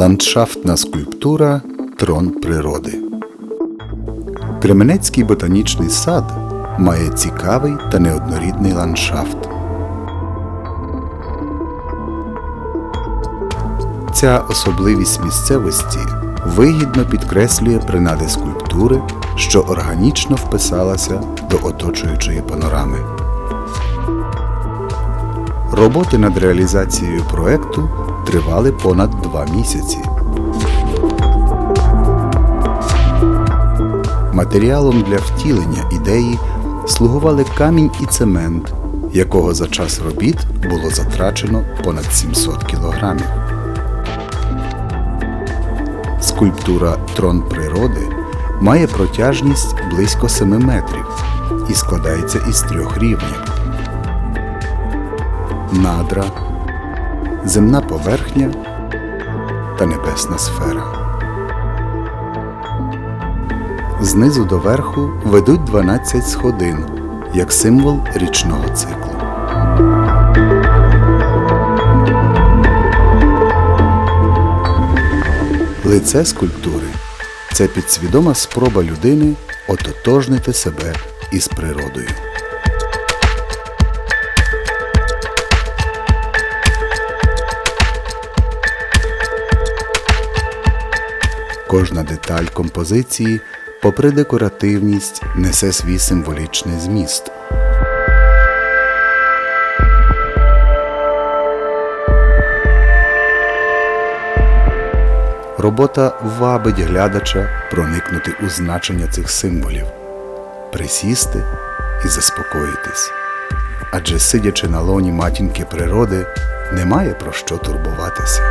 Ландшафтна скульптура Трон природи. Кременецький ботанічний сад має цікавий та неоднорідний ландшафт. Ця особливість місцевості вигідно підкреслює принади скульптури, що органічно вписалася до оточуючої панорами. Роботи над реалізацією проекту тривали понад два місяці. Матеріалом для втілення ідеї слугували камінь і цемент, якого за час робіт було затрачено понад 700 кілограмів. Скульптура Трон природи має протяжність близько 7 метрів і складається із трьох рівнів: надра, земна поверхня та небесна сфера. Знизу до верху ведуть 12 сходин як символ річного циклу. Лице скульптури це підсвідома спроба людини ототожнити себе із природою. Кожна деталь композиції, попри декоративність, несе свій символічний зміст. Робота вабить глядача проникнути у значення цих символів, присісти і заспокоїтись. Адже сидячи на лоні матінки природи, немає про що турбуватися.